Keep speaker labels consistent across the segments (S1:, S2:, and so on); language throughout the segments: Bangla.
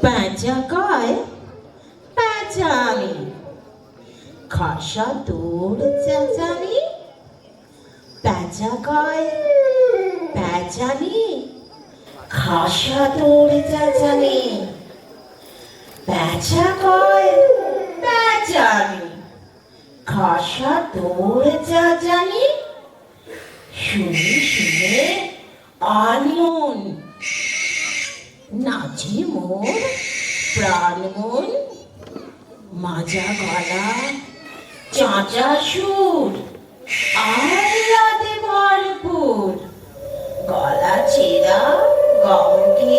S1: প্যাঁচা কয়? প্যাঁচানি খাসা তোর চেঁচানি। প্যাঁচা কয়? প্যাঁচানি। খাসা তোর চেঁচানি। প্যাঁচা কয়? প্যাঁচানি খাসা তোর চেঁচানি। শুনে শুনে আনমন। নাচে মোর প্রাণ মন, মাজা গলা, চাঁচা সুর, আহ্লাদে ভরপুর। গলা ছেঁড়া গমকে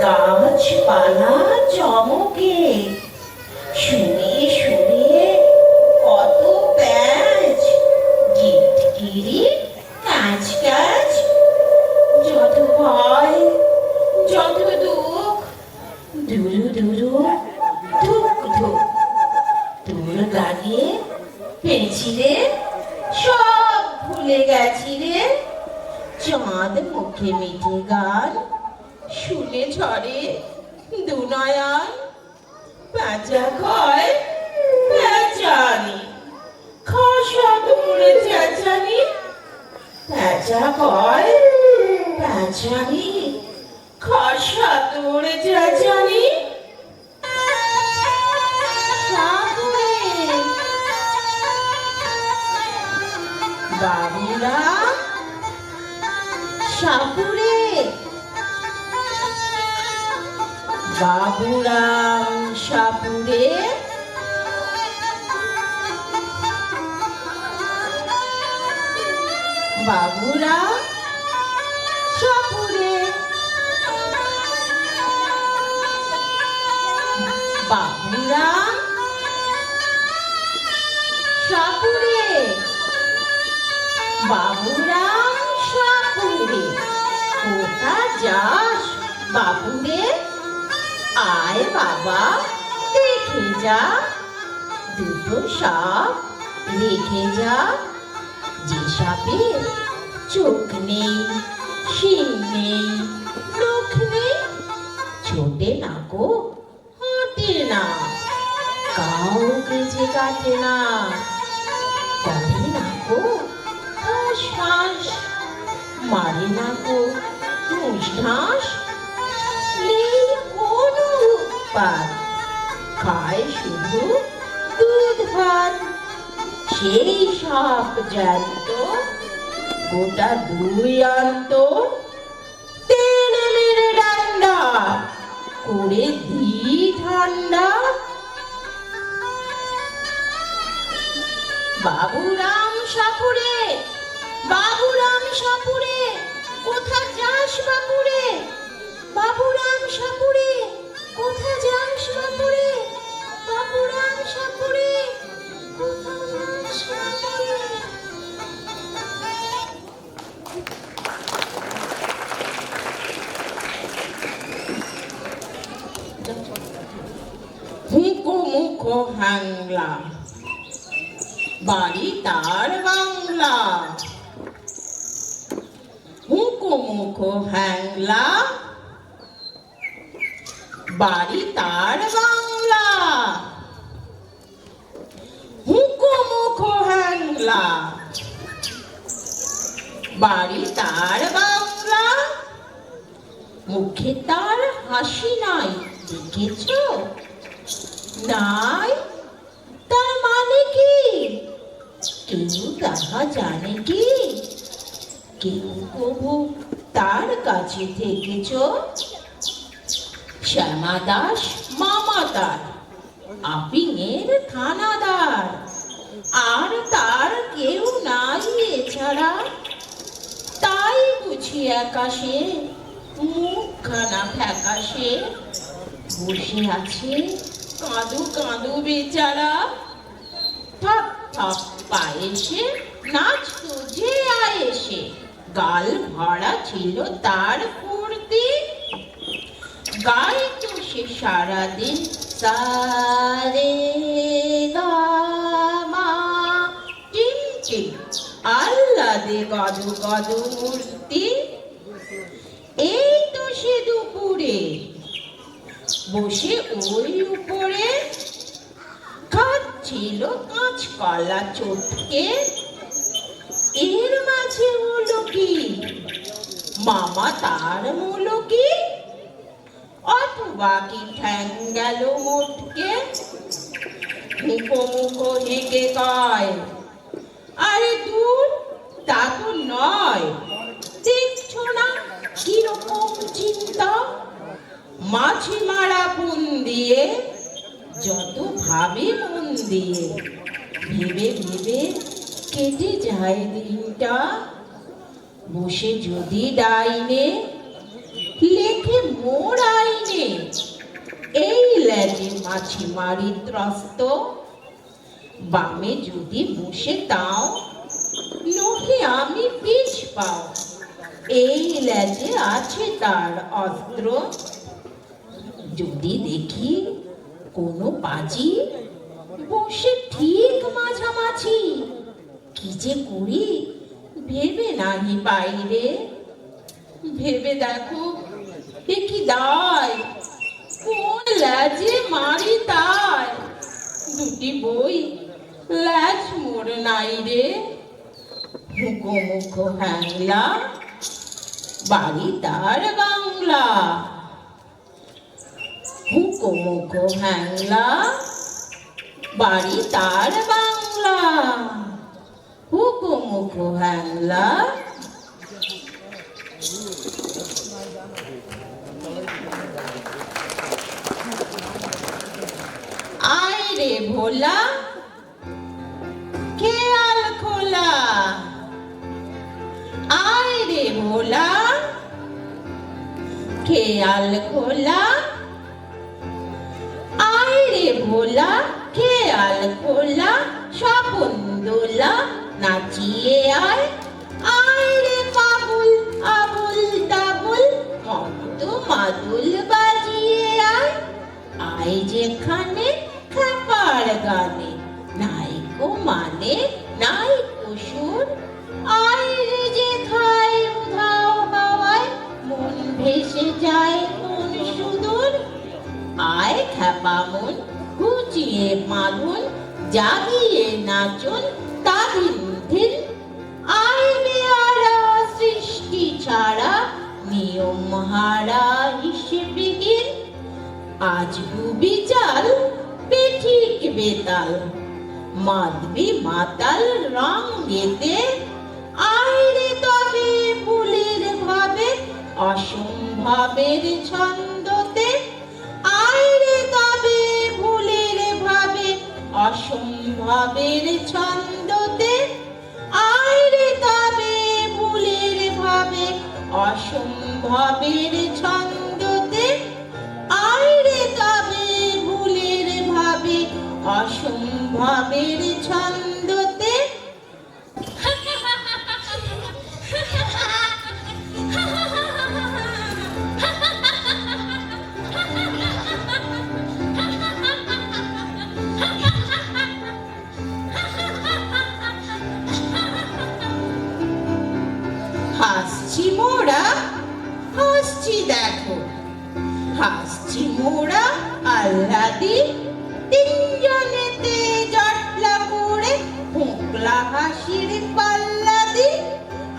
S1: গাছপালা চমকে। মুখে মিঠে গান, শুনে ঝরে দুনয়ন প্যাঁচা কয় প্যাঁচানি দূরে চেঁচানি প্যাঁচা কয় চেঁচানি বাবুরা সাপুরে। বাবুরাম সাপুরে। বাবুরা সাপুরে। বাবুরা সাপুরে। বাবুরা সাপুরে কোথা যাস, বাবুরে? আয় বাবা, দেখে যা। দুটো সাপ রেখে যা। যে সাপের চোখ নেই, শিং নেই নখ নেই, ছোটে না গো হাঁটে না। কাউকে যে কাটে না করে না গো হাঁস না গো কোনো উৎপাত খায় শুধু দুধ ভাত, সেই সাপ জ্যান্ত, গোটা দুই তেলে ডান্ডা করে দি ঠান্ডা। বাবুরাম সাপুরে বাবুরাম সাপুরে কোথা যাস বাপুরে? বাবুরাম সাপুরে কোথা যাস বাপুরে? বাবুরাম সাপুরে হ্যাংলা বাড়ি তার বাংলা। মুখো হ্যাংলা। বাড়ি তার বাংলা। হুঁকো বাড়ি তার বাংলা। মুখে তার হাসি নাই, দেখেছ? নাই, তার মানে কি? কেউ তাহা জানে কি? কেউ তার কাছে থেকেছ? শ্যামা দাস, মামা তার। আপিংয়ের থানাদার। আর তার কেউ নাই এছাড়া। তাই বুঝি আকাশে মুখখানা ফ্যাকাশে। বসে আছে কাঁদু কাঁদু বেচারা। থাপ থাপ পায়েসে নাচ তুঝে আয়েসে গাল ভরা ছিল তার ফুর্তি। গাইতো সে সারাদিন সারে আল্লাদে গদু গদু মূর্তি এই তো সে দুপুরে। বসে ওই উপরে। খাচ্ছিল কাঁচকলা চটকে। এর মাঝে হলো কি? মামা তার মূলো কি? অথবা কি ঠ্যাং গেল মোটকে? মুখো মুখো হেগে কয়, আরে দূর, তা তো নয়। দেখছ না কীরকম চিন্তা? মাছি মারা ফোন দিয়ে যত ভাবে মন দিয়ে, ভেবে ভেবে কেটে যায় দিনটা? বসে যদি ডাইনে, লেখে মোর আইনে। এই ল্যাজে মাছি মারি ত্রস্ত। বামে যদি বসে তাও নহে আমি পিছ পাও। এই ল্যাজে আছে তার অস্ত্র। যদি দেখি কোনো পাজি, বসে ঠিক মাঝামাঝি। কি যে করি? ভেবে নাহি বাইরে। ভেবে দেখো, এ কি দায়? কোন ল্যাজে মারি তাই দুটি বই, ল্যাজ মোর নাই রে। মুখো মুখো হ্যাংলা, বাড়ি তার বাংলা। মুখো মুখো হ্যাংলা, বাড়ি তার বাংলা। হুকো মুখো হ্যাংলা আয় রে ভোলা খেয়াল খোলা? আয় রে ভোলা খেয়াল খোলা? আয় রে ভোলা খেয়াল খোলা? স্বপন দোলা নাচিয়ে আয় আয় রে পাগল আবুল তাবুল মত মাদুল বাজিয়ে আয়। আয় যেখানে খাবার গানে, নাইকো মানে নাইকো সুর আয় রে যেখায় উধাও হাওয়ায়, মন ভেসে যায় কোন সুদূর। আয় খ্যাপা মন গুছিয়ে মাধুন জাগিয়ে নাচুন ছাড়া নিয়ম হারা হিসেবিহীন আজ গুবি চাল পেঠিক বেতাল। মাদবি মাতাল রং গেতে। আইরে তবে ফুলের ভাবে, অসম্ভবের ছন্দতে। আইরে তবে ফুলের ভাবে, অসম্ভবের ছন্দতে। ভাবে অসম্ভবের ছন্দতে। আইরে তবে ভুলের ভাবে অসম্ভবের ছন্দতে আল্লাদি তিনজনেতে জটলা করে ফোকলা হাসির পাল্লা দি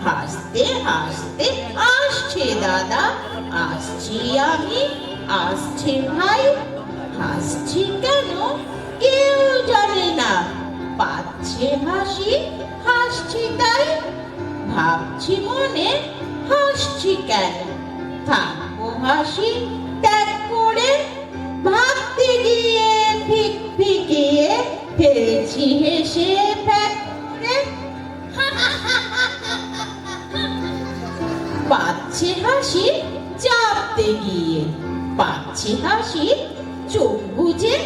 S1: হাসতে হাসতে আসছে দাদা, আসছি আমি, আসছে ভাই। হাসছি কেন? কেউ জানে না। পাচ্ছে হাসি, হাসছি তাই। ভাবছি মনে, হাসছি কেন? থাকব হাসি, ত্যাগ পাচ্ছে হাসি চাপতে গিয়ে, পাচ্ছে হাসি চোখ বুঝে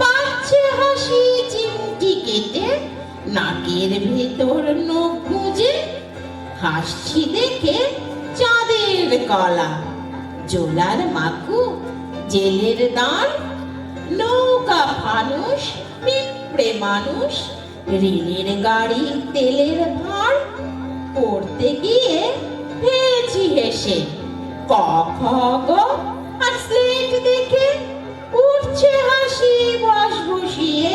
S1: পাচ্ছে হাসি চিমটি কেটে, নাকের ভেতর নখ গুঁজে, হাসছি দেখে চাঁদের কলা, জোলার মাকু, জেলের দান, নৌকা ফানুষ, পিঁপড়ে মানুষ রেলের গাড়ি, তেলের ভার, পড়তে গিয়ে পেয়েছি হেসে। ক খ গ আর স্লেট দেখে উঠছে হাসি বস বসিয়ে,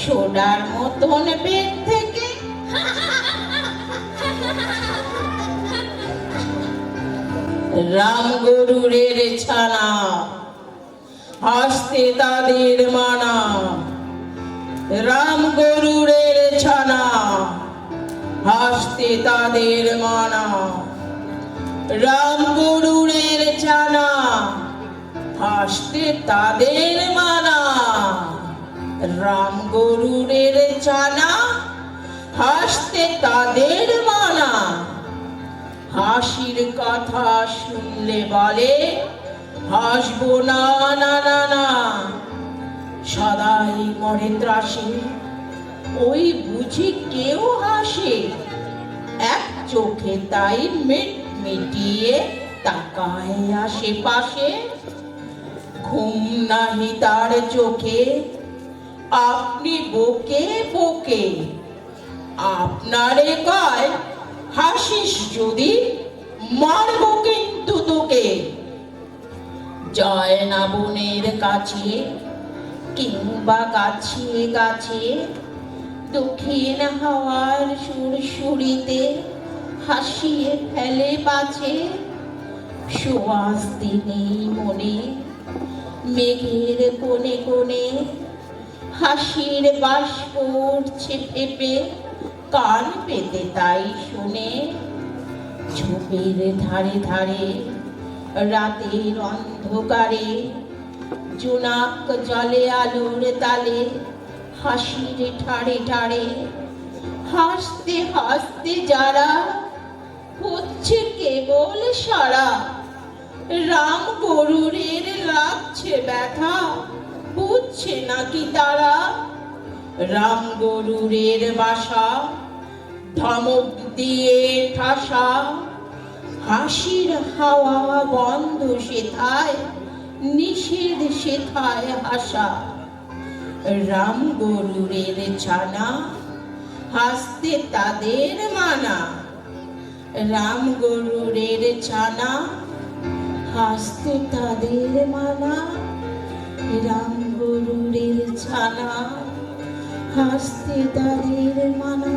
S1: সোনার মতন বেদ থেকে রাম গরুরের ছানা, হাসতে তাদের মানা। রাম গরুরের ছানা, হাসতে তাদের মানা। রাম গরুরের ছানা হাসতে তাদের মানা। রাম গরুরের ছানা হাসতে তাদের মানা। হাসির কথা শুনলে বলে হাসবো না না না না। সদাই মরে ত্রাসে, ওই বুঝি কেউ হাসে। এক চোখে তাই মিট মিটিয়ে তাকায় আশেপাশে। ঘুম নাহি তার চোখে। আপনি বকে বকে। আপনারে কয়, হাসিস যদি, মারব কিন্তু তোকে। জয় না বোনের কাছে, কিংবা গাছে গাছে দক্ষিণ হাওয়ার সুরসুরিতে হাসিয়ে ফেলে পাছে সুবাস দিনেই মনে, মেঘের কোণে কোণে হাসির বাস পড়ছে পেপে কান পেতে তাই শুনে। ঝোপের ধারে ধারে রাতের অন্ধকারে জোনাক জলে আলোর তালে হাসির ঠাড়ে ঠাড়ে হাসতে হাসতে যারা হচ্ছে কেবল সারা। রাম গরুরের লাগছে ব্যথা, বুঝছে নাকি তারা? রাম গরুরের বাসা, ধমক দিয়ে ঠাসা। হাসির হাওয়া বন্ধ সেথায়, নিষেধ সেথায় হাসা। রাম গরুরের ছানা, হাসতে তাদের মানা। রাম গরুরের ছানা হাসতে তাদের মানা রাম গরুরের ছানা হাসতে তাদের মানা